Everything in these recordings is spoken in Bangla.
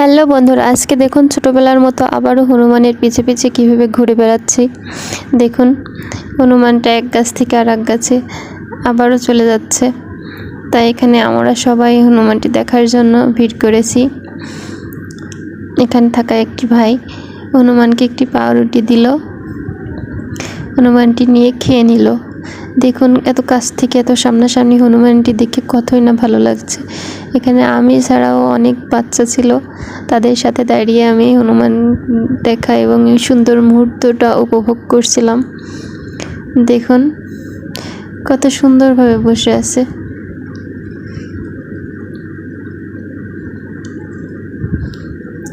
হ্যালো বন্ধুরা, আজকে দেখুন ছোটোবেলার মতো আবারও হনুমানের পিছে পিছে কীভাবে ঘুরে বেড়াচ্ছি। দেখুন, হনুমানটা এক গাছ থেকে আর এক গাছে আবারও চলে যাচ্ছে। তাই এখানে আমরা সবাই হনুমানটি দেখার জন্য ভিড় করেছি। এখানে থাকা একটি ভাই হনুমানকে একটি পাউরুটি দিল। হনুমানটি নিয়ে খেয়ে নিল। দেখুন, এত কাছ থেকে এত সামনাসামনি হনুমানটি দেখে কতই না ভালো লাগছে। এখানে আমি ছাড়াও অনেক বাচ্চা ছিল। তাদের সাথে দাঁড়িয়ে আমি হনুমান দেখা এবং এই সুন্দর মুহূর্তটা উপভোগ করছিলাম। দেখুন, কত সুন্দরভাবে বসে আছে।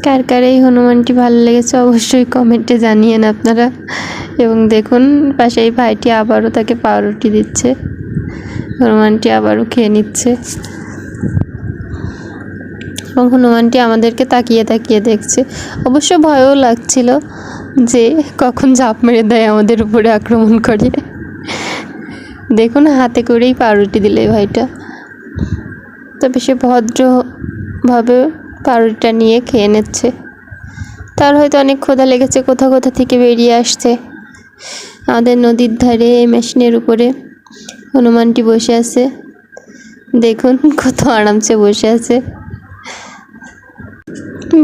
কার কার এই হনুমানটি ভালো লেগেছে অবশ্যই কমেন্টে জানিয়েন আপনারা। এবং দেখুন, পাশে এই ভাইটি আবারও তাকে পাউরুটি দিচ্ছে। হনুমানটি আবারও খেয়ে নিচ্ছে। এবং হনুমানটি আমাদেরকে তাকিয়ে তাকিয়ে দেখছে। অবশ্য ভয়ও লাগছিল যে কখন ঝাঁপ মেরে দেয় আমাদের উপরে আক্রমণ করে। দেখুন, হাতে করেই পাউরুটি দিলে ভাইটা। তবে সে ভদ্রভাবে পাউরুটিটা নিয়ে খেয়ে নিচ্ছে। তার হয়তো অনেক ক্ষুধা লেগেছে কোথা কোথা থেকে বেরিয়ে আসছে। আমাদের নদীর ধারে মেশিনের উপরে হনুমানটি বসে আছে। দেখুন কত আরামসে বসে আছে।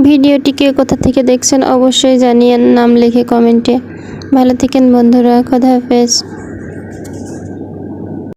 ভিডিওটিকে কোথা থেকে দেখছেন অবশ্যই জানিয়ে নাম লিখে কমেন্টে। ভালো থাকেন বন্ধুরা কথা হাফেজ।